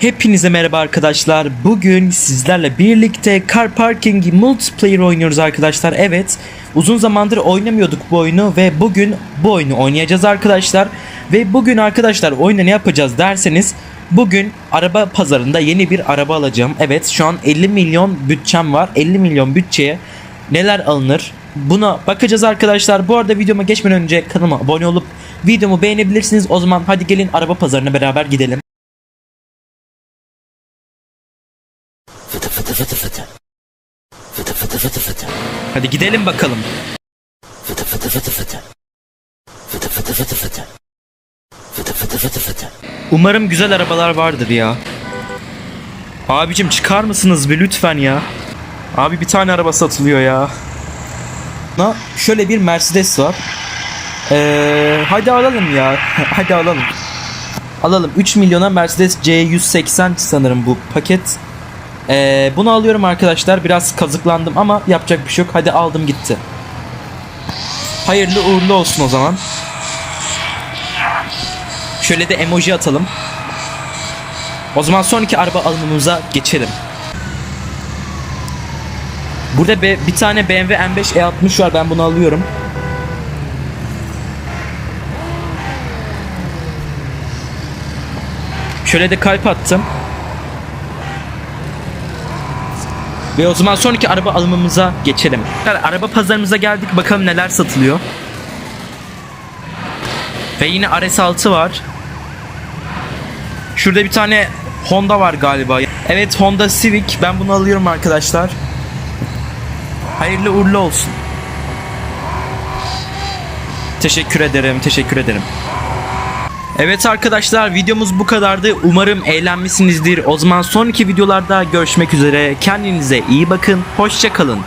Hepinize merhaba arkadaşlar. Bugün sizlerle birlikte Car Parking Multiplayer oynuyoruz arkadaşlar. Evet, uzun zamandır oynamıyorduk bu oyunu ve bugün bu oyunu oynayacağız arkadaşlar. Ve bugün arkadaşlar oyunda ne yapacağız derseniz bugün araba pazarında yeni bir araba alacağım. Evet, şu an 50 milyon bütçem var. 50 milyon bütçeye neler alınır? Buna bakacağız arkadaşlar. Bu arada videoma geçmeden önce kanalıma abone olup videomu beğenebilirsiniz. O zaman hadi gelin araba pazarına beraber gidelim. Fıtı fıtı fıtı fıtı. Fıtı fıtı fıtı. Hadi gidelim bakalım. Fıtı fıtı fıtı fıtı. Fıtı fıtı fıtı fıtı. Fıtı fıtı fıtı fıtı. Umarım güzel arabalar vardır ya. Abicim çıkar mısınız bir lütfen ya? Abi bir tane araba satılıyor ya. Na şöyle bir Mercedes var. Ee, hadi alalım ya. hadi alalım. Alalım. 3 milyona Mercedes C180 sanırım bu paket. Ee, bunu alıyorum arkadaşlar. Biraz kazıklandım ama yapacak bir şey yok. Hadi aldım gitti. Hayırlı uğurlu olsun o zaman. Şöyle de emoji atalım. O zaman sonraki araba alımımıza geçelim. Burada bir tane BMW M5 E60 var. Ben bunu alıyorum. Şöyle de kalp attım. Ve o zaman sonraki araba alımımıza geçelim. Yani araba pazarımıza geldik. Bakalım neler satılıyor. Ve yine RS6 var. Şurada bir tane Honda var galiba. Evet Honda Civic. Ben bunu alıyorum arkadaşlar. Hayırlı uğurlu olsun. Teşekkür ederim. Teşekkür ederim. Evet arkadaşlar videomuz bu kadardı. Umarım eğlenmişsinizdir. O zaman sonraki videolarda görüşmek üzere. Kendinize iyi bakın. Hoşçakalın.